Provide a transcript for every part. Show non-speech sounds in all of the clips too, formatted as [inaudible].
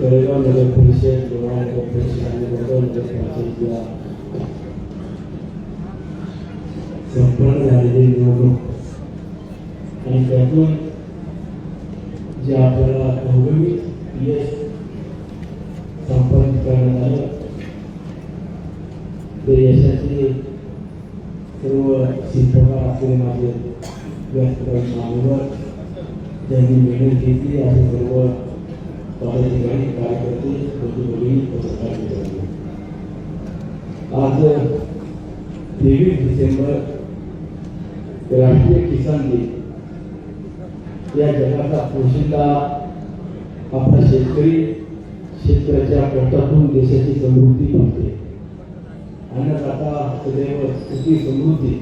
तळेगाव नगर परिषद लोणावळा नगर परिषद आणि वडगाव नगर परिषदेच्या संपन्न झालेली निवडणूक आणि त्यातून जे आपल्याला घवघवीत यश संपादित करण्यात आलं ते यशाचे सर्व शिल्पकार असलेले माझे व्यासपीठ मान्यवर त्यांनी मेहनत घेतली असे सर्व पदाधिकारी कार्यकर्ते बंधू पत्रकार मित्रांनो आज तेवीस डिसेंबर राष्ट्रीय किसान दिन. या जगाचा पोशिंदा आपला शेतकरी शेतकऱ्याच्या पोटातून देशाची समृद्धी बनते अन्नदाता सदैव सुखी समृद्धी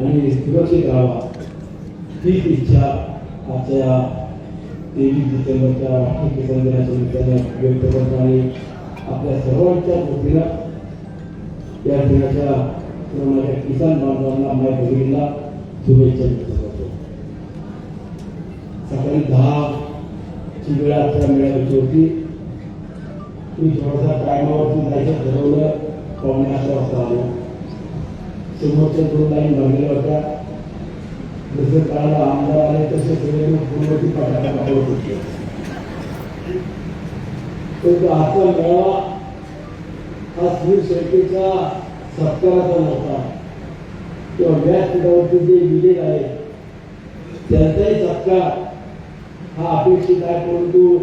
आणि सुरक्षित राहावा हीच इच्छा आजच्या तेवीस डिसेंबरच्या राष्ट्रीय किसान दिनाच्या निमित्तानं व्यक्त करतो आणि आपल्या सर्वांच्या वतीनं या दिनाच्या माझ्या किसान बांधवांना माझ्या बहिणीला शुभेच्छा व्यक्त करतो सकाळी दहा ची वेळ आजच्या मिळायची होती मी थोडासा टायमावरती जायचं ठरवलं पावणे अकरा वाजता आलो समोरच्या दोन लाईन भरलेल्या होत्या जसे काळाला आमदार आले तसे सगळे लोक पूर्वती पाठाला पाठवत होते तर आजचा मेळावा हा श्री शेळकेच्या सत्काराचा नव्हता किंवा व्यासपीठावरती जे विजय आहे त्यांचाही सत्कार हा अपेक्षित आहे परंतु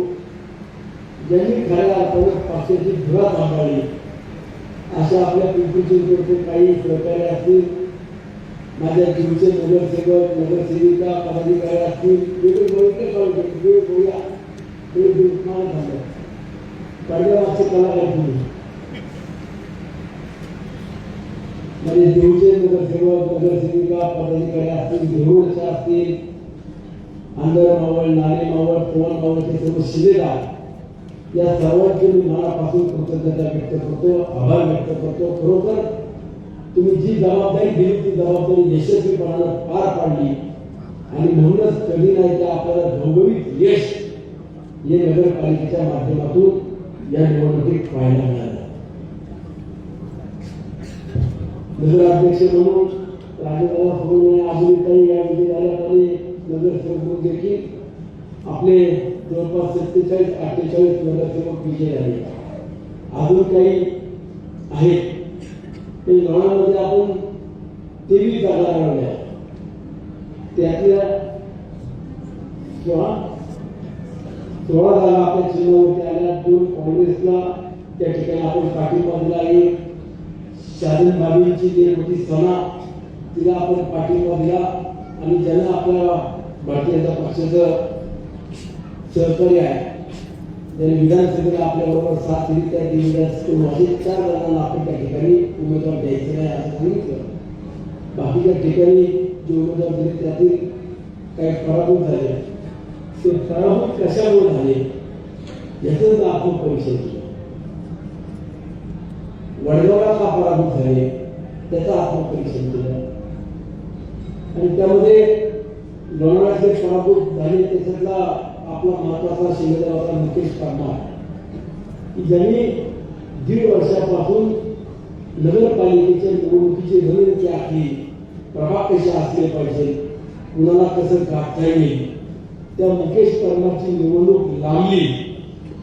ज्यांनी खऱ्या अर्थानं पक्षाची धुरा सांभाळली अशा आपल्या पिंपरी चिंचवडचे काही सहकारी असतील माझ्या जीवचे नगरसेवक नगरसेविका पदाधिकारी असतील वेगळे बघितले कळते वेळ बोला वेळ दुर्मान झालं. पडद्या मागचे कलाकार तुम्ही म्हणजे देऊचे नगरसेवक नगरसेविका पदाधिकारी असतील देऊळचे असतील आंदर मावळ नाणे मावळ पवन मावळचे सर्व शिलेदार या सर्वांचे मी मनापासून कृतज्ञता व्यक्त करतो आभार व्यक्त करतो. खरोखर तुम्ही जी जबाबदारी दिली ती जबाबदारी यशस्वीपणानं पार पाडली. आणि म्हणूनच कधी नाही तर आपल्याला भौगोलिक यश हे नगरपालिकेच्या माध्यमातून या निवडणुकीत पाहायला मिळालं. नगराध्यक्ष म्हणून राजेंद्र सोडून अजून काही या विजय झाल्यामुळे नगरसेवक देखील आपले जवळपास सत्तेचाळीस अठ्ठेचाळीस नगरसेवक विजय झाले अजून काही आहेत. ते लोणामध्ये आपण तेवीस जागा लढवल्या त्यातल्या सोळा सोळा जागा आपल्या चिन्हावरती आल्या दोन काँग्रेसला त्या ठिकाणी आपण पाठिंबा दिला आहे. शालन बाबींची जी मोठी सणा तिला आपण पाठिंबा दिला आणि ज्यांना आपल्या भारतीय जनता पक्षाचं सहकार्य आहे. त्यांनी विधानसभेला आपल्याबरोबर साथ दिली त्या दिवसातून चार जणांना आपण त्या ठिकाणी उमेदवार द्यायचे नाही असं सांगितलं. बाकीच्या ठिकाणी जे उमेदवार दिले त्यातील काही पराभूत झाले. ते पराभूत कशामुळे झाले? याच आपण परीक्षण केलं वडगावला का पराभूत झाले? त्याचा आपण आत्मपरीक्षण केलं आणि त्यामध्ये लोणावळ्यातले पराभूत झाले त्याच्यातला आपला महत्त्वाचा शिलेदार मुकेश कामा की ज्यांनी दीड वर्षापासून नगरपालिकेच्या निवडणुकीची रणनीती आखली प्रभाग कसे असले पाहिजे कुणाला कसं गाठता येईल त्या मुकेश परमारची निवडणूक लावली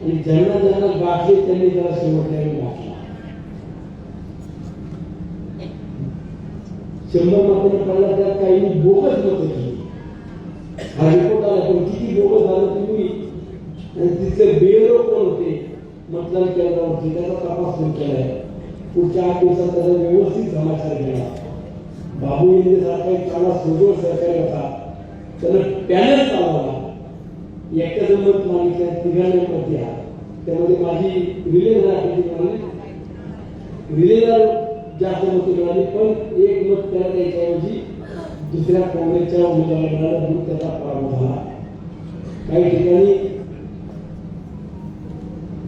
आणि ज्यांना ज्यांना गाठले त्यांनी त्याला शेवटच्या वेळी गाठला. शंभर मतांनी पडला त्यात काही बोगस मत केली हा रिपोर्ट आला पण किती बोगस झालं तुम्ही आणि तिथले बेरो कोण होते? मतदान केंद्रावरती त्याचा तपास सुरू केलाय. पुढच्या आठ दिवसात त्याचा व्यवस्थित समाचार केला बाबू यांनी सारखा एक चांगला सुदूर सहकारी होता. त्यानं पॅनल चालवला एकट्याचं मत मागितलं तिघांना मत द्या. त्यामध्ये माझी रिले मिळाली रिलेला जास्त मतं मिळाली पण एक मत त्याला द्यायच्याऐवजी दुसऱ्या काँग्रेसच्या उमेदवाराला मिळालं त्याचा पराभव झाला. काही ठिकाणी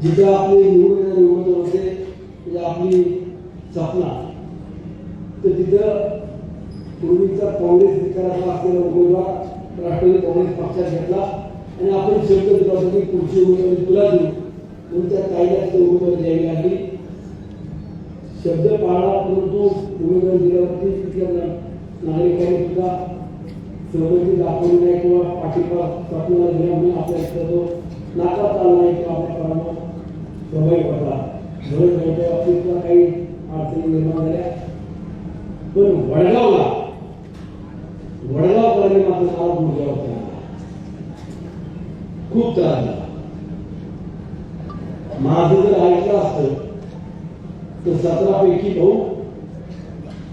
जिथे आपले निवडून येणारे होते म्हणजे आपली स्थापना तर तिथं पूर्वीचा काँग्रेस विचाराचा असलेला उमेदवार राष्ट्रवादी काँग्रेस पक्षात घेतला. आणि आपण शब्द दिला पुढची उमेदवारी तुला देऊ. म्हणून त्या तिथे उमेदवारी द्यावी लागली. शब्द पाळला परंतु उमेदवारी दिल्यावरती तिथल्या नागरिकांनी सुद्धा सहमती दाखवली नाही किंवा पाठिंबा पाठिंबा दिल्यामुळे आपल्या इथं तो नाकारता आला नाही किंवा आपल्या कामाला प्रभावी पडला. म्हणून त्यांच्या बाबतीत काही अडचणी निर्माण झाल्या. पण वडगावला वडगावकरांनी मात्र सारा मुलगा होता. खूप त्रास झाला. माझं जर ऐकलं असतं तर सतरा पैकी भाऊ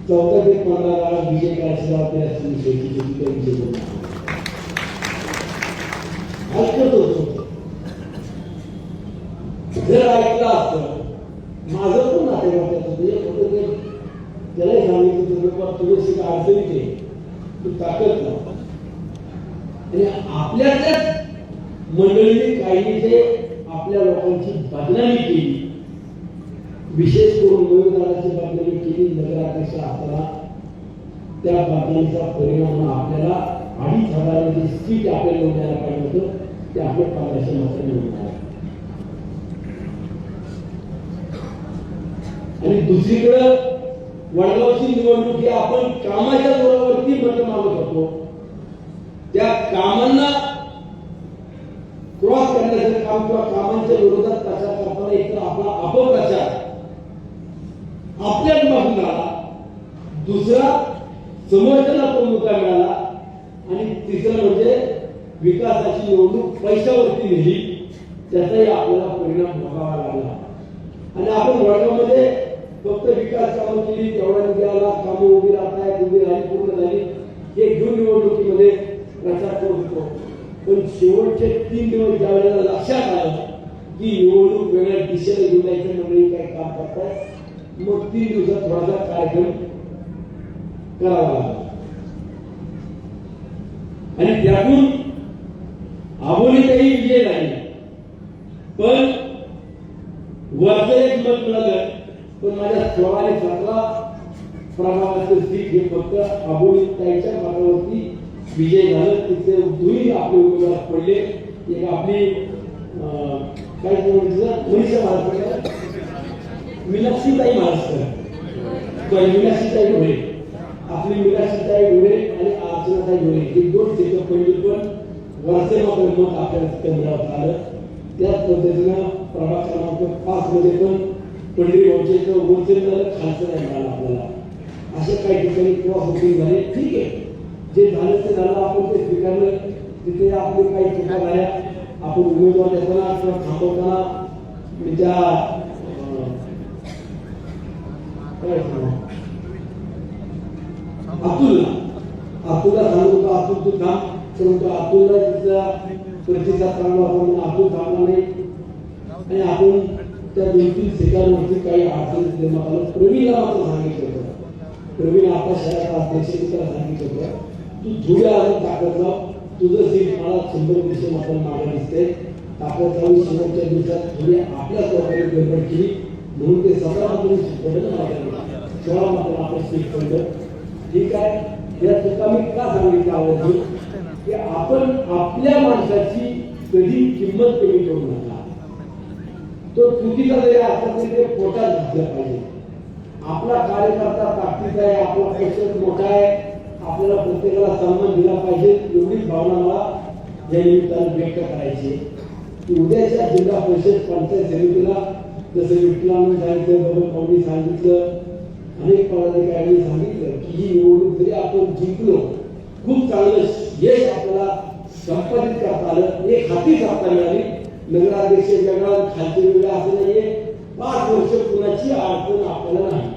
चौदा ते पंधरा वेळा विजय करायचा जबाबदारी असते विषयाची विजय करून ऐकत होतो जर ऐकलं असतं माझं पण नातेवाईकाचं होतं एक होतं ते म्हणजे त्यालाही सांगितलं तुझं पण तुझ्याशी अडचणीत आहे तू ताकद लाव आणि आपल्याच्याच मंडळीने काही जे आपल्या लोकांची बदनामी केली विशेष करून मयूरदाराची बदनामी केली नगराध्यक्ष असताना त्या बदनामीचा परिणाम आपल्याला अडीच हजाराची सीट आपल्याला मिळायला पाहिजे होतं ते आपल्या पंधराशे मात्र मिळणार आणि दुसरीकडं वडगावची निवडणूक ही आपण कामाच्या जोरावरती मत मागत होतो. त्या कामांना क्रॉस करण्याचं काम किंवा कामांच्या विरोधात प्रचार करताना एक आपला अपप्रचार आपल्याच बाजून आला दुसरा समोरच्याला तो मुद्दा मिळाला आणि तिसरं म्हणजे विकासाची निवडणूक पैशावरती नेली. त्याचाही आपल्याला परिणाम भोगावा लागला. आणि आपण वडगावमध्ये फक्त विकास कामं केली तेवढ्या निधी कामं उभी राहतायत उभी राहिली पूर्ण झाली. हे घेऊन निवडणुकीमध्ये प्रचार करू शकतो पण शेवटचे तीन दिवस ज्या वेळेला लक्षात आलं की निवडणूक वेगळ्या दिशेला घेऊन जायचं मंडळी काही काम करतायत मग तीन दिवसात थोडासा कार्यक्रम करावा लागला आणि त्यातून आबोलीतही विजय नाही. पण वरचं एक मत मिळालं. पण माझ्या सोळा आणि सतरा प्रभागाचं सीट हे फक्त आबोली ताईच्या मतावरती विजय झालं. तिथे दोन्ही आपले उमेदवार पडले. एक आपली अं, काय म्हणायचं मनीषा महाराष्ट्र मीनाक्षीताई महाराष्ट्र किंवा मीनाक्षीताई ढोळे आपली मीनाक्षीताई ढोळे आणि अर्चनाताई ढोळे हे दोन सीटं पडली पण वरचे मत आपल्याला केंद्रावर आलं त्याच पद्धतीनं प्रभाग क्रमांक पाच मध्ये पण पंढरी वंशेचं वरचं खालचं नाही मिळालं आपल्याला. अशा काही ठिकाणी किंवा होती झाले. ठीक आहे. जे झालं ते झालं. आपण ते स्वीकारलं. तिथे आपले काही चुका झाल्या. आपण उमेदवार देताना किंवा थांबवताना त्या अतुलला अतुलला सांगू का? अतुल तू थांब. परंतु अतुलला तिचा प्रतिसाद चांगला आपण. म्हणून अतुल थांबला नाही. आणि आपण त्या दोन तीन सेकंदावरती काही अडचण निर्माण आलं प्रवीणला मात्र सांगितलं होतं. प्रवीण आपल्या शहराचा अध्यक्ष त्याला सांगितलं होतं. तू थोड्या आणि ताकद लाव. तुझं सीट मला शंभर दीडशे मतांना मागे दिसते ताकद लावून शेवटच्या दिवसात धुळे आपल्या लोकांनी गडबड केली. म्हणून ते सतरा मात्र सीट पडलं मात्र आपण सीट पडलं ठीक आहे? या चुका मी का सांगितलं आवडली की आपण आपल्या माणसाची कधी किंमत कमी करू नका. तो चुकीचा जरी असला तरी ते पोटात घातलं पाहिजे. आपला कार्यकर्ता ताकदीचा आहे आपला पैसे मोठा आहे आपल्याला प्रत्येकाला सन्मान दिला पाहिजे एवढीच भावना मला या निमित्तानं व्यक्त करायची की उद्याच्या जिल्हा परिषद पंचायत समितीला जसं विठ्ठलानं सांगितलं बाबा पाहुणी सांगितलं अनेक पदाधिकाऱ्यांनी सांगितलं की ही निवडणूक जरी आपण जिंकलो खूप चांगलं यश आपल्याला संपादित करता आलं एक हाती सत्ता मिळाली. नगराध्यक्ष वेगळा खालचे वेगळा असं नाहीये. पाच वर्ष कुणाची अडचण आपल्याला नाही.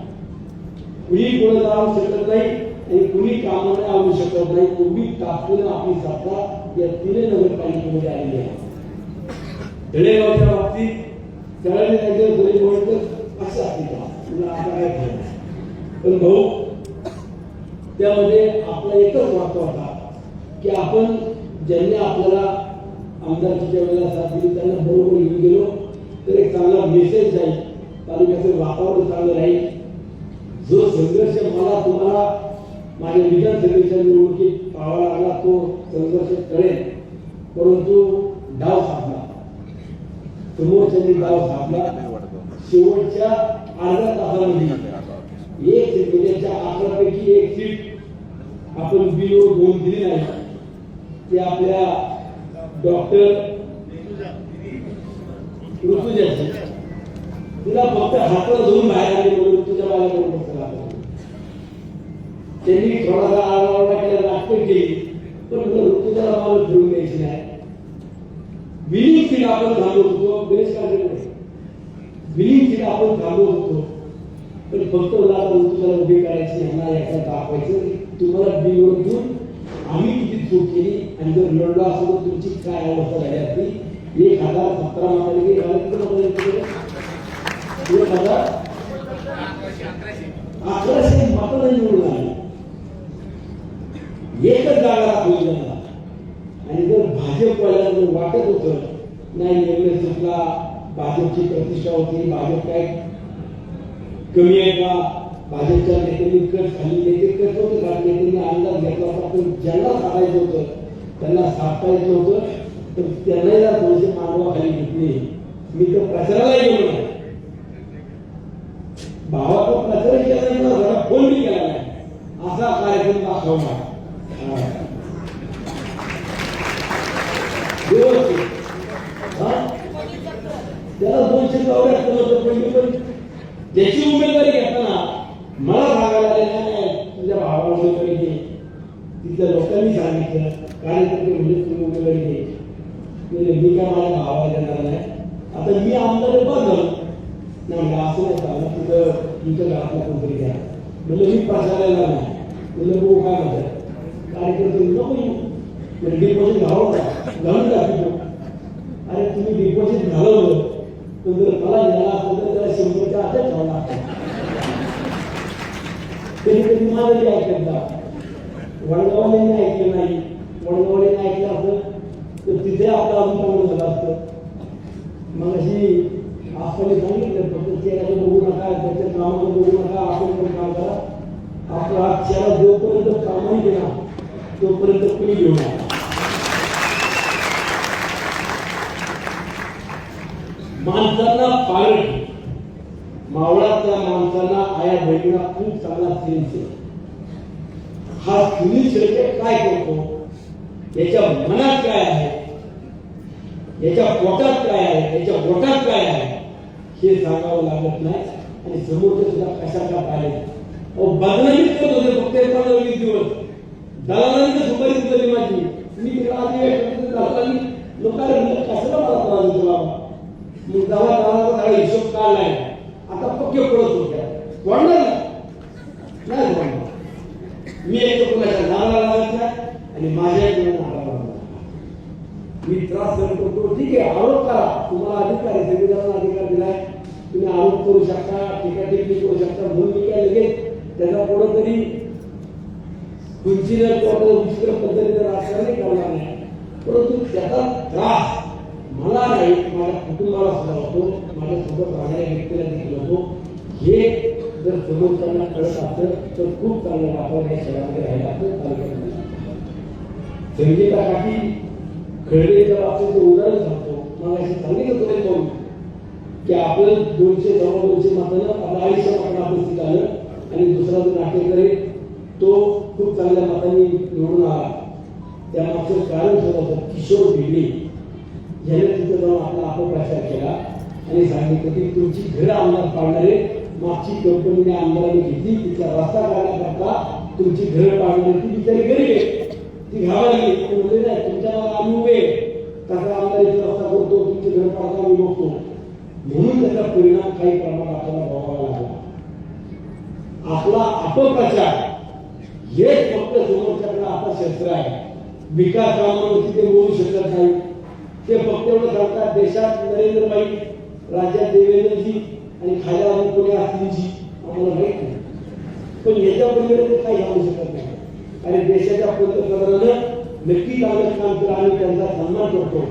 कुणी कोणाला आणू शकत नाही आणि कुणी कामाला आणू शकत नाही. एवढी ताकदीनं आपली सत्ता या तिने नगरपालिकेमध्ये आलेली आहे. तळेगावच्या बाबतीत तळाने जायचं घरी बोलतं असं असते. का तुला आता काय खरं पण भाऊ त्यामध्ये आपला एकच वाटतो होता की आपण ज्यांनी आपल्याला आमदारकीच्या वेळेला साथ दिली त्यांना बरोबर घेऊन गेलो तर एक चांगला मेसेज जाईल. तालुक्याचं वातावरण चांगलं राहील. जो संघर्ष मला तुम्हाला माझ्या विधानसभेच्या निवडणुकीत पाहावा लागला तो संघर्ष करेल. परंतु डाव साधला. समोरच्यानी डाव साधला. शेवटच्या अर्ध्या तासामध्ये एक म्हणजे अकरापैकी एक सीट आपण बिलो घेऊन दिली नाही ते आपल्या डॉक्टर ऋतुजाची तिला फक्त हाताला धुवून बाहेर आली म्हणून बाळाकडून फक्त त्यांनी थोडासा आरडाओरडा केला नाटक केली पण ऋतुजाला मला फिरून द्यायची नाही बिलिंग सीट आपण थांबवत होतो गणेश काढले बिलिंग सीट आपण थांबवत होतो पण फक्त मला आता ऋतुजाला उभी करायची यांना याचा दाखवायचं तुम्हाला बिलवर घेऊन आम्ही किती चूक केली आणि जर लढलो असतो तर तुमची काय अवस्था झाली असती? एक हजार सतरा मतांनी एक हजार अकराशे मत नाही निवडून आले. एकच जागा राखली त्यांना. आणि जर भाजपवाल्याला जर वाटत होतं नाही एमएसएफला भाजपची प्रतिष्ठा होती भाजप काय कमी आहे का? भाजपच्या नेत्यांनी कट खाली नेते कट होते का? नेत्यांनी अंदाज घेतला होता पण ज्यांना साधायचं होतं त्यांना साठायचं होतं तर त्यांनाही जर थोडेसे मानवा खाली घेतली. मी तर प्रचाराला गेलो नाही भावाचा प्रचार केला नाही ना जरा फोन बी केला नाही. असा कार्यक्रम दाखवला त्याला दोनशे चौऱ्याहत्तर होतं पण त्याची उमेदवारी घेताना मला भागायला आले नाही तुझ्या भावा उमेदवारी घे तिथल्या लोकांनी सांगितलं कार्यकर्ते म्हणजे तुम्ही उमेदवारी घे मी काय माझ्या भावाला देणार नाही. आता मी आमदार बघ नाही असं नाही चाललं तिथं तुमच्या घरातला कोणतरी घ्या म्हणजे मी प्रसारायला नाही. म्हणजे भाऊ काय म्हणतात कार्यकर्ते नको म्हणजे डिपॉझिट घालवता घालून टाकतो अरे तुम्ही डिपॉझिट घालवलं. मला घ्यायला त्याला शंभरच्या आतच ठेवावं लागतं कधी कधी माझं ऐकत जा वडगावलेने ऐकलं नाही वडगावलेने ऐकलं असतं तर तिथे आपलं अजून चांगलं झालं असतं मग अशी आपण सांगितलं फक्त चेहऱ्याचं बघू नका त्याच्या कामाला बघू नका आपण पण काम करा आपला चेहरा जोपर्यंत प्रामाणिक आहे ना तोपर्यंत कुणी घेऊ नका माणसांना पालट मावळातल्या माणसांना आया बहिणीला खूप चांगला सेन्स आहे हा सुनील शेळके काय करतो? याच्या मनात काय आहे? याच्या पोटात काय आहे? याच्या गोटात काय आहे? हे सांगावं लागत नाही. आणि समोरचे सुद्धा कशा का पाहिले अहो बदनामीच करत होते फक्त एक पंधरा वीस दिवस. दलालांनी सुपारी दिली माझी. मी तिकडे आधी दलालांनी लोकांना कशाला मला त्रास बाबा मग दवा दलाला हिशोब काढलाय आता पक्के पडत होत्या वाढणार नाही. वाढणार. मी एक तर कोणाच्या नावाला लागत आणि माझ्या एक नावाला मी त्रास सहन करतो. ठीक आहे आरोप करा. तुम्हाला अधिकार आहे संविधानाला अधिकार दिलाय. तुम्ही आरोप करू शकता. टीका करू शकता. म्हणून मी काय लगेच त्याचा पुढं तरी तुमची जर कोणत्या विचित्र पद्धतीने राजकारण करणार नाही परंतु त्याचा त्रास मला नाही माझ्या कुटुंबाला सुद्धा होतो माझ्यासोबत राहणाऱ्या व्यक्तीला देखील होतो हे जर समोरच्यांना कळत असतं तर खूप चांगलं आपण या शहरामध्ये राहिलं असेल तालुक्यामध्ये. संगीता काठी आपण ते उदाहरण सांगतो. मला अशी सांगितलं तुम्ही पाहून की आपलं दोनशे सव्वा दोनशे मतानं आपलं आयुष्य आपण आपलं आलं आणि दुसरा जो नाट्यकर आहे तो खूप चांगल्या मातांनी निवडून आला. त्या मागचं कारण सुद्धा होतं किशोर भिडे. ज्याने तिथं जाऊन आपला अपप्रचार केला आणि सांगितलं की तुमची घरं आमदार पाडणारे मागची कंपनीने आमदारांनी घेतली तिचा रस्ता काढण्याकरता तुमची घरं पाडणारी ती बिचारी गरीब आहे. ती घाबरली ते म्हणजे नाही तुमच्या मागे आम्ही उभे त्याचा आमदार इथे रस्ता करतो तुमचे घर पाडता आम्ही बघतो. म्हणून त्याचा परिणाम काही प्रमाणात आपल्याला भोगावा लागला. आपला अपप्रचार हेच फक्त समोरच्याकडे आता शस्त्र आहे. विकास कामावरती ते बोलू शकत नाही ते फक्त एवढं सांगतात देशात नरेंद्रभाई राज्यात देवेंद्रजी आणि खायला अजून कोणी असलीची आम्हाला माहीत नाही. पण याच्या पलीकडे ते काही सांगू शकत नाही. आणि देशाच्या पंतप्रधानानं नक्की चांगलं काम केलं आम्ही त्यांचा सन्मान करतो.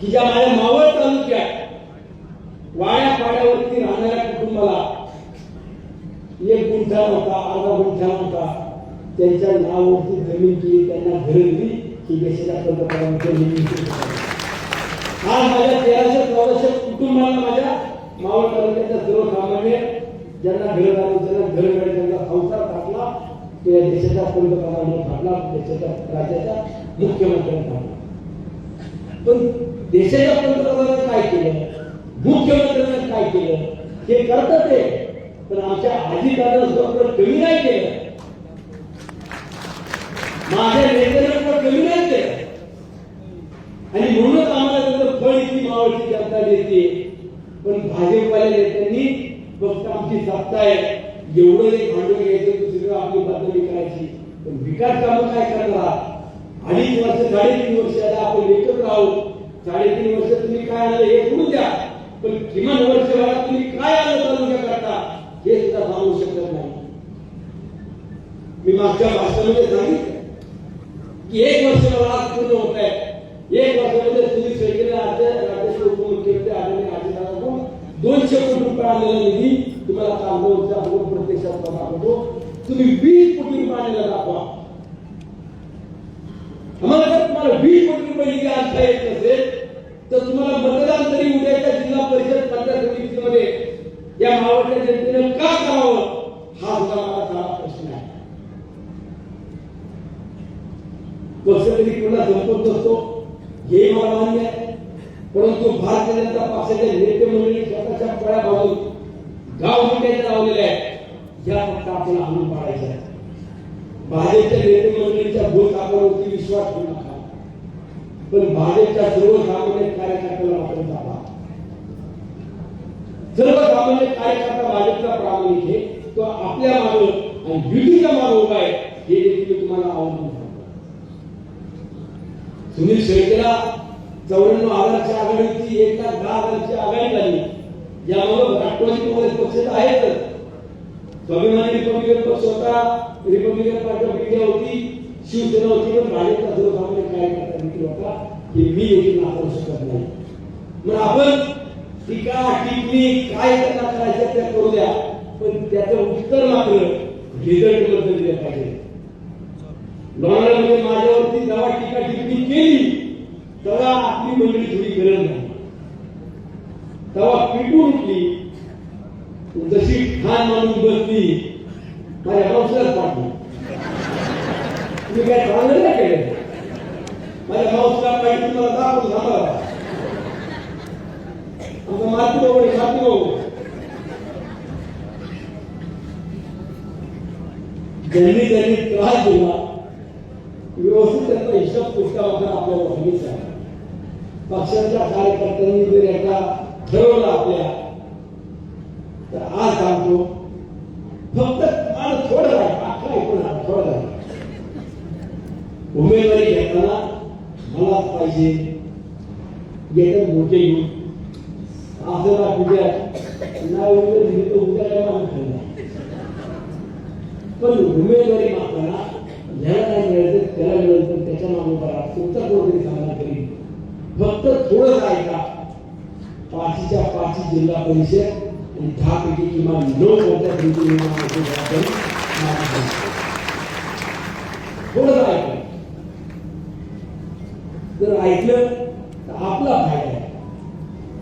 की ज्या माझ्या मावळ तालुक्यात वाड्या पाड्यावरती राहणाऱ्या कुटुंबाला एक गुंठा होता अर्धा गुंठा होता त्यांच्या नावावरती जमीन केली त्यांना घर दिली ही देशाच्या पंतप्रधानांच्या निमित्त आज माझ्या तेराशे चौदाशे कुटुंबाला माझ्या मावळ तालुक्याच्या सर्वसामान्य ज्यांना घर झालं ज्यांना घर मिळालं ज्यांना संसार टाकला तो या देशाच्या पंतप्रधानांना टाकला देशाच्या राज्याच्या मुख्यमंत्र्यांना टाकला पण देशाच्या पंतप्रधानांनी काय केलं? मुख्यमंत्र्यांनी काय केलं? हे करतात ते पण आमच्या आजी दादा स्वतः कमी नाही केलं. माझ्या नेत्यांना कमी नाही केलं आणि म्हणूनच आम्हाला त्याचं फळ जनता देते पण भाजपवाल्या नेत्यांनी फक्त आमची सत्ता आहे. एवढं एक भांडवल घ्यायचं दुसरीकडे आपली बदनामी विकायची पण विकास कामं काय करणार? अडीच वर्ष साडेतीन वर्ष आता आपण एकत्र आहोत. साडेतीन वर्ष तुम्ही काय आलं हे सोडून द्या. पण किमान वर्षभरात तुम्ही काय आलं तालुक्या करता हे सुद्धा सांगू शकत नाही. मी मागच्या भाषणामध्ये सांगितलं की एक वर्ष पूर्ण होत आहे. एक वर्षामध्ये दोनशे कोटी रुपये आलेला निधी तुम्हाला काल कागदोच्या दोन प्रत्यक्षात दाखवतो तुम्ही वीस कोटी रुपये आलेला दाखवा. आम्हाला जर तुम्हाला वीस कोटी रुपये निधी आणता येत नसेल तर तुम्हाला मतदान तरी उद्याच्या जिल्हा परिषद पंचायत समितीमध्ये या मावळच्या जनतेने का करावं? हा सुद्धा मला खरा प्रश्न आहे. पक्ष तरी पुन्हा संपत असतो हे मला मान्य आहे. परंतु भारतीय जनता पक्षाच्या नेते मंडळी स्वतःच्या पळ्या भावून गाव विकायचे लावलेले आहेत. या फक्त आपल्याला आणून पाडायचं आहे. भाजपच्या नेते मंडळीच्या भूलथापावरती विश्वास ठेवू नका. पण भाजपच्या सर्वसामान्य कार्यकर्त्याला आपण दाबा सर्वसामान्य कार्यकर्ता भाजपचा प्रामाणिक आहे. तो आपल्या मागे आणि युतीच्या मागे उभा आहे. हे देखील तुम्हाला आवडून सुनील शेळकेला चौऱ्याण्णव हजारची आघाडी होती एक लाख दहा हजारची आघाडी झाली. यामुळे राष्ट्रवादी काँग्रेस पक्ष तर आहेतच स्वाभिमानी रिपब्लिकन पक्ष होता. रिपब्लिकन पार्टी ऑफ इंडिया होती. शिवसेना होती पण भाजपचा जो सर्वसामान्य कार्यकर्ता देखील होता. हे मी देखील नाकारू शकत नाही. मग आपण टीका टिप्पणी काय त्यांना करायचं त्या करू द्या पण त्याचं उत्तर मात्र रिझल्टबद्दल दिलं पाहिजे. लोणावळ्यामध्ये माझ्यावरती जेव्हा टीका टिप्पणी केली. तेव्हा आपली मंडळी थोडी गरज नाही तेव्हा पिटून उठली जशी खान मानून बसली माझ्या मावशीलाच पाठवली तुम्ही काय चांगलं नाही केलं? माझ्या मावशीला पाहिजे तुम्हाला दाखवून सांगा आमचा माती बाबा आहे, माती बाबू ज्यांनी ज्यांनी त्रास दिला व्यवस्थित त्यांचा हिशोब पुस्तकावर आपल्याला सांगितलं पक्षाच्या कार्यकर्त्यांनी जर याचा ठरवला आपल्या तर आज सांगतो फक्त मला थोडं आहे अकरा ऐकून थोडं आहे उमेदवारी घेताना मला पाहिजे येतात मोठे येऊन असं ना उद्या ना उद्या दिली तर उद्या काय मला खाल्ला पण उमेदवारी मागताना ज्याला काय मिळायचं त्याला मिळालं तर त्याच्यामागे करा. तुमचा कोणतरी सांगा तरी फक्त थोडंच ऐका. पाचीच्या पाची जिल्हा परिषद आणि दहा पैकी किमान नऊ कोणत्या थोडंच ऐका. जर ऐकलं तर आपला फायदा आहे.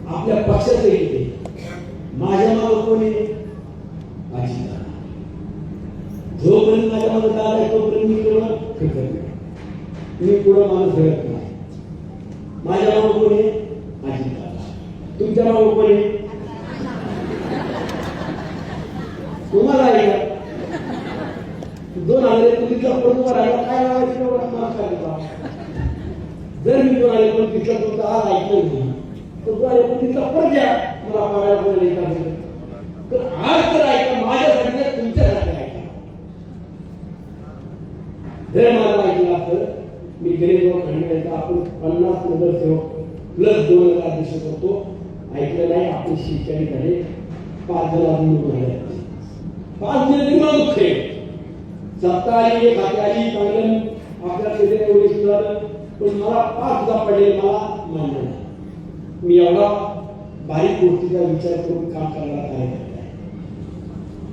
आपल्या पक्षाचं येते माझ्या मागे कोणी माझी जोपर्यंत माझ्या मागे दादा आहे तोपर्यंत मी केवळ फिरत मी पुढं माणूस घडत माझ्या मागे कोणी माझी दादा तुमच्या मागे कोणी तुम्हाला आहे का? दोन हजार एकोणीसला परत उभा राहिला काय लावायचं एवढा मार्क काढला जर मी दोन हजार एकोणतीसला तुमचा आज ऐकलं नाही तर दोन हजार एकोणतीसला परत या. मला पाहायला कोण नाही का तर आज तर ऐका माझ्यासाठी नाही, तुमच्यासाठी ऐका जर मला ऐकलं मी गरीब खंडायचा आपण पन्नास नगरसेवक प्लस दोन हजार अध्यक्ष करतो. ऐकलं नाही आपले शैक्षणिक झाले. पाच जण निवडून आले पाच जण तरी मला दुःख आहे. सत्ता आली एक हाती आली चांगलं. आपल्या शरीर एवढे सुधारलं पण मला पाच हजार पडले मला मान्य नाही. मी एवढा बारीक गोष्टीचा विचार करून काम करणारा काय आहे?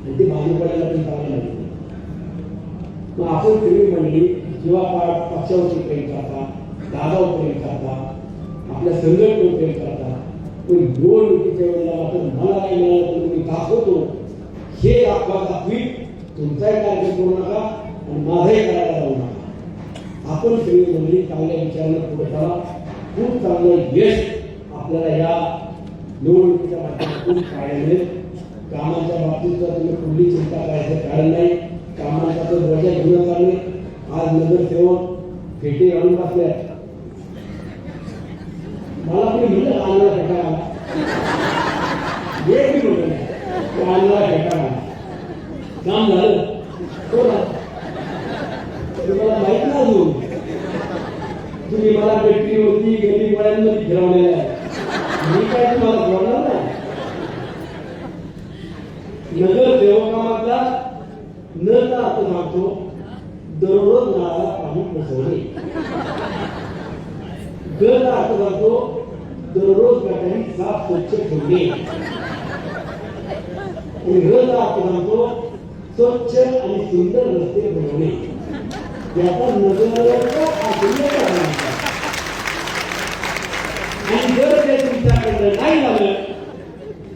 आणि ते भाजपला पण चांगलं नाही मग आपण तुम्ही म्हणली किंवा पा- पक्षावरती प्रेम करता दादावर प्रेम करता आपल्या संघटनेवर प्रेम करता पण व्यक्तीच्या वेळेला मात्र मला नाही मिळालं तर मी दाखवतो हे दाखवा दाखवी तुमचाही कार्यक्रम करू नका आणि माझाही करायला जाऊ नका. आपण सगळी मंडळी चांगल्या विचारानं पुढे जावा खूप चांगलं यश आपल्याला या निवडणुकीच्या माध्यमातून पाहायला मिळेल. कामाच्या बाबतीत जर तुम्ही कुठली चिंता करायचं कारण नाही कामाचा तर वजा घेऊन चालले आज नगरसेवक फेटे घालून बसले. मला कोणी म्हणलं आणला फेटा एक मी म्हणलं तो आणला फेटा काम झालं. हो तुम्हाला माहीत ना अजून. तुम्ही मला बेटरीवरती गली गळ्यांमध्ये फिरवलेलं आहे. मी काय तुम्हाला बोलणार नाही? नगरसेवकाचा न का अर्थ सांगतो दररोज नळाला पाणी पोचवणे ग अर्थ सांगतो दररोज गटारी साफ स्वच्छ ठेवणे. आणि र अर्थ सांगतो स्वच्छ आणि सुंदर रस्ते बनवणे. याचा नगराचा आशय आणि जर ते तुमच्याकडनं नाही झालं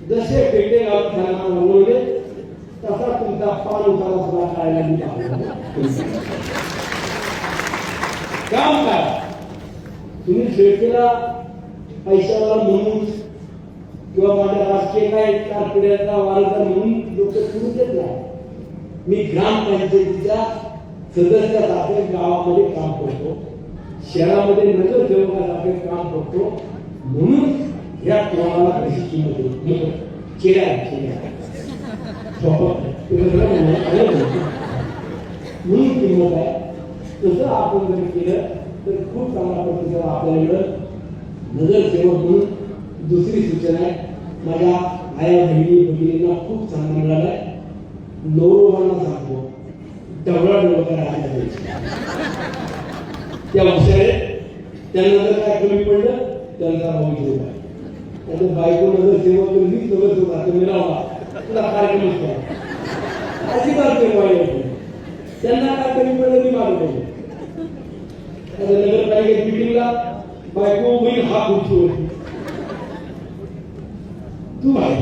जसे पेटे गाव झाला तसा तुमचा पान उतारा सुद्धा करायला मी पाहतो. काम काय? तुम्ही शेतीला पैशाला म्हणून किंवा माझ्या राजकीय काय कारपिड्याचा वारसा म्हणून लोक सुरू देत नाही. मी ग्रामपंचायतीच्या सदस्यासारखे गावामध्ये काम करतो. शहरामध्ये नगरसेवकासारखे काम करतो. म्हणून या कोणाला कशी केल्या केल्या. [laughs] मी किंमत आहे. तसं आपण जर केलं तर खूप चांगला प्रतिसाद आपल्याला मिळेल नगरसेवक म्हणून दुसरी सूचना आहे. माझ्या आया बहिणी भगिनींना खूप चांगला मिळालाय नवरोबांना सांगतो डबळा डबळ राहण्याची त्या हुशार त्यानंतर काय कमी पडलं? त्यांचा भाऊ घेऊन त्याचं बायको नगर सेवा करून मी सगळं होता तुम्ही राहा तुला काय कमी अजिबात ते वाईट त्यांना काय कमी पडलं मी नगरपालिकेत मिटिंगला बायको बहीण हा खुर्ची तू आहे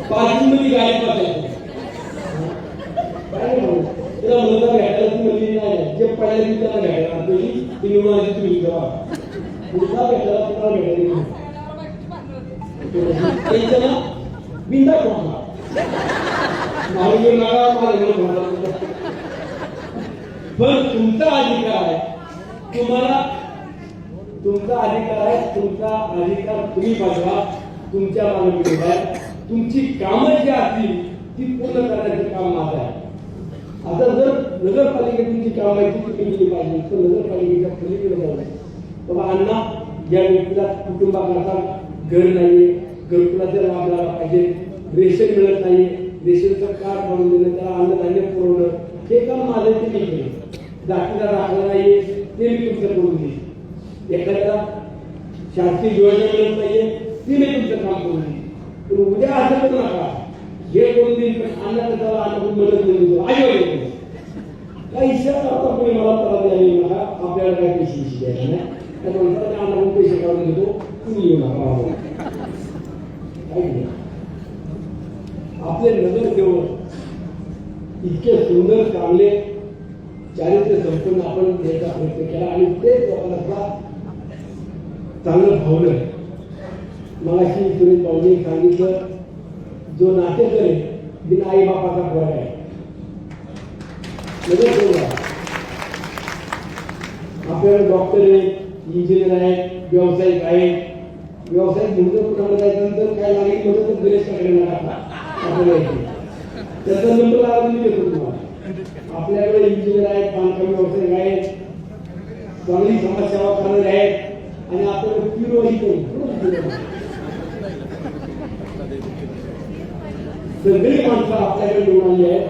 पार्किंगमध्ये गाडी पाठायची काय तिला मुलगा भेटायला ती म्हणली नाही जे पडल्या ती त्याला भेटायला पहिली ती निवडायची तुम्ही जेव्हा मुलगा भेटायला तुम्हाला भेटायला नाही. त्यांच्या ना बिंदा कोण मारुती नागा मला घेऊन पण तुमचा अधिकार आहे. तुम्हाला तुमचा अधिकार आहे तुमचा अधिकार तुम्ही बघा तुमच्या मालकीवर आहे तुमची कामं जी असतील ती पूर्ण करण्याचं काम माझं आहे. आता जर नगरपालिकेतून तुमची कामं आहे ती तुम्ही केली पाहिजे. तर नगरपालिकेच्या पलीकडे जाऊ बाबा अण्णा या व्यक्तीला कुटुंबाकरता घर नाही घरकुलाचा लाभ मिळाला पाहिजे रेशन मिळत नाही रेशनचं कार्ड बनवून देणं त्याला अन्नधान्य पुरवणं हे काम माझं ते मी केलं. जातीला दाखला नाहीये ते मी तुमचं करून देईन. एखाद्याला शासकीय योजना मिळत नाहीये ते मी तुमचं काम करून देईन. पण उद्या असं करू नका. हे करून देईन पण अन्नाचं त्याला अन्न मदत करून देतो. आई काही इशारा करता कोणी मला त्रास द्यायला नका आपल्याला काही पैसे इशी द्यायला नाही. त्या माणसाला त्या अन्नाकडून पैसे काढून देतो. तुम्ही येऊ नका. बाबा. काही नाही. आपले नगरसेवक इतके सुंदर चांगले चारित्र्य संपूर्ण आपण द्यायचा प्रयत्न केला आणि तेच लोकांना चांगलं भावलं. मला मगाशी सुनील भाऊजी सांगितलं जो नाते करेल बिना आई बापाचा पोर आहे. नगरसेवक आहे. आपल्याला डॉक्टर आहेत इंजिनियर आहेत व्यावसायिक आहेत व्यावसायिक म्हणतो कुठं जायचं काय लागेल म्हणतो तर गणेश काकडे आपल्याला त्याचा नंबर लागला मी देतो तुम्हाला. आपल्याकडे इंजिनियर आहेत, बांधकाम व्यावसायिक आहेत, चांगली समाजसेवा करणारे आहेत, आणि आपल्याकडे पिरोही सगळी माणसं आपल्याकडे निवडून आली आहेत.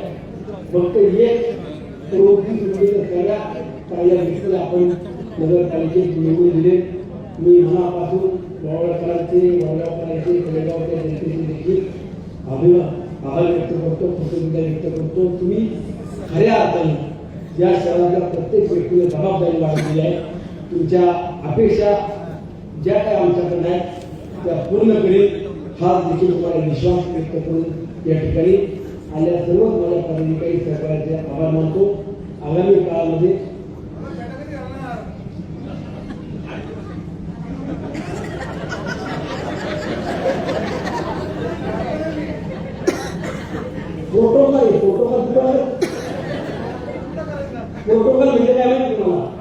फक्त एक प्रवृत्ती सुरू सगळ्या पहिल्या व्यक्तीला आपण नगरपालिकेत निवडून दिले. मी मनापासून वडवळकरांचे वडगावकरांचे खेडेगावच्या जनतेचे देखील आभार व्यक्त करतो, कृतज्ञता व्यक्त करतो. तुम्ही खऱ्या अर्थाने या शहराच्या प्रत्येक व्यक्तीला जबाबदारी वाढलेली आहे. तुमच्या अपेक्षा ज्या काय आमच्याकडे आहेत त्या पूर्ण करीत हा देखील तुम्हाला विश्वास व्यक्त करून या ठिकाणी आल्या सर्व मला पदाधिकारी सरकारचे आभार मानतो. आगामी काळामध्ये प्रोटोकॉल आहे प्रोटोकॉल प्रोटोकॉल म्हणजे काय माहिती तुम्हाला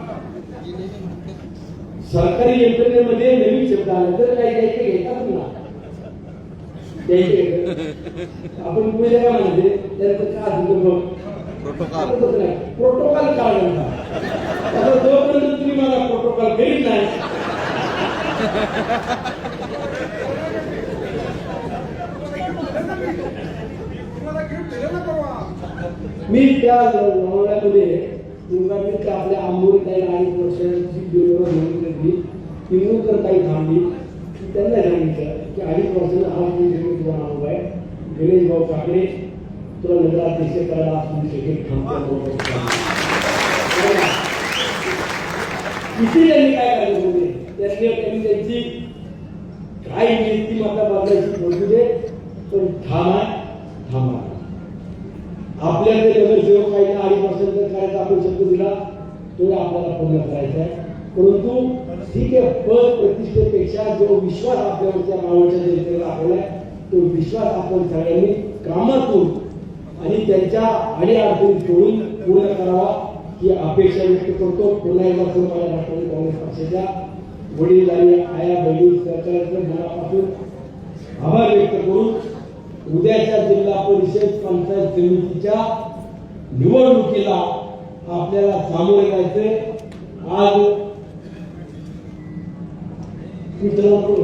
सरकारी यंत्रणेमध्ये नवीन शब्द आले तर काही काही ते घेतात ना. द्यायचे आपण पुढे काय म्हणते त्यांचं का असं प्रोटोकॉल प्रोटोकॉल काय म्हणतात? आता जोपर्यंत तुम्ही मला प्रोटोकॉल करीत नाही मी त्या लोणावळ्यामध्ये दुर्गापूरच्या आपल्या आंबोरी ताई अडीच वर्षाची डिलिव्हर म्हणून घेतली किंमूकर ताई थांबली. की त्यांना सांगितलं की अडीच वर्षाचा हा मी जमीन तुला नाव आहे. गणेश भाऊ काकडे तुला नगराध्यक्ष करायला आज तुम्ही सगळे त्यांनी काय करायचं म्हणजे? त्यांनी त्यांनी त्यांची काय नीतिमत्ता बदलायची बोलू दे. पण थांबा थांबा. आपल्याकडे नगरसेवक काही अडीच जर करायचा आपण शब्द दिला तो आपल्याला पूर्ण करायचा आहे परंतु ठीक आहे पद प्रतिष्ठेपेक्षा जो विश्वास आपल्यावरच्या मावळच्या जनतेला दाखवलाय तो विश्वास आपण सगळ्यांनी कामातून आणि त्यांच्या अडीअडचणी सोडून पूर्ण करावा ही अपेक्षा व्यक्त करतो. पुन्हा एकदा सर्व माझ्या राष्ट्रवादी काँग्रेस पक्षाच्या वडील आणि आया बहिणी सरकारचं मनापासून आभार व्यक्त करून उद्याच्या जिल्हा परिषद पंचायत समितीच्या निवडणुकीला आपल्याला सामोरे जायचे आज मित्रांनो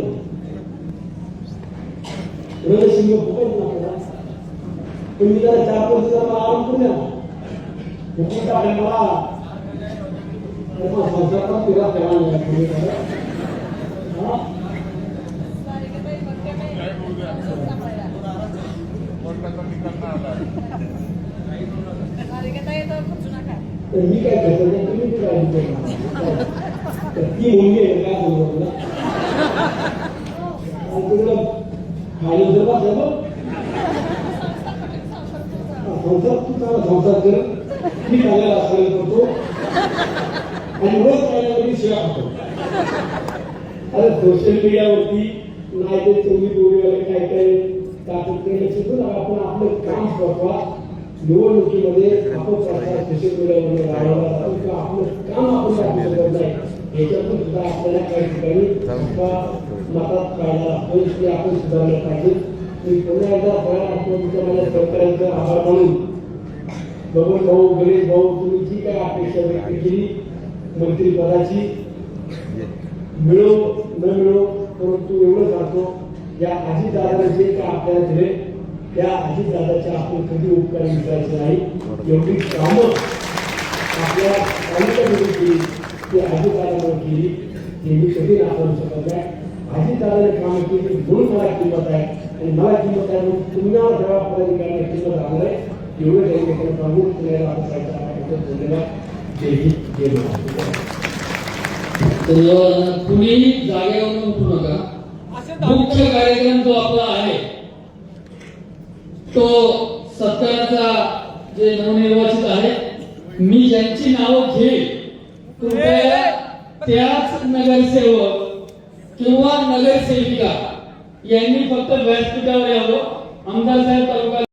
रणसिंह फुकट ना तुम्ही जरा चार पाच आराम करू द्या फुकट आहे मला. तर फिरा तेव्हा नाही तुम्ही करा. तर मी काय करतो तुम्ही तर ती मुलगी आहे काय आणि तुला खाली जर बसलं बघ संसार तू चांगला संसार कर मी चांगला करतो आणि रोज अरे सोशल मीडियावरती नाही ते तुम्ही दोरीवाले काय काय टाकत ते आपण आपलं काम करतो निवडणुकीमध्ये आपण प्रचार सोशल मीडियामध्ये राबवला जातो किंवा आपलं काम आपण दाखवू शकत नाही याच्यातून सुद्धा आपल्याला काही ठिकाणी चुका मतात काढायला लागतो ते आपण सुधारलं पाहिजे मी पुन्हा एकदा सगळ्या राष्ट्रवादीच्या माझ्या सरकारांचा आभार मानून बबन भाऊ गणेश भाऊ तुम्ही जी काय अपेक्षा व्यक्त केली मंत्रिपदाची मिळो न मिळो परंतु एवढं सांगतो या अजितदादाने जे काय आपल्याला दिले त्या अजितदादाच्या आपण कधी उपकार विचारायचे नाही. एवढी कामं आपल्या तालुक्यामध्ये केली ती अजितदादाने केली. हे मी कधी नाकारू शकत नाही. अजितदादाने कामं केली म्हणून मला किंमत आहे. आणि मला किंमत आहे म्हणून तुम्हाला जेव्हा पदाधिकाऱ्यांना किंमत आणलं आहे एवढं त्यांनी प्रमुख सांगू पुण्याला आपण सांगितलं धन्यवाद जय हिंद जय महाराष्ट्र. तर कुणीही जागेवरून उठू नका. मुख्य कार्यक्रम जो आपला आहे तो सत्काराचा जे नवनिर्वाचित आहे मी ज्यांची नावं घेईल कृपया त्याच नगरसेवक किंवा नगरसेविका यांनी फक्त व्यासपीठावर यावं. आमदार साहेब तालुका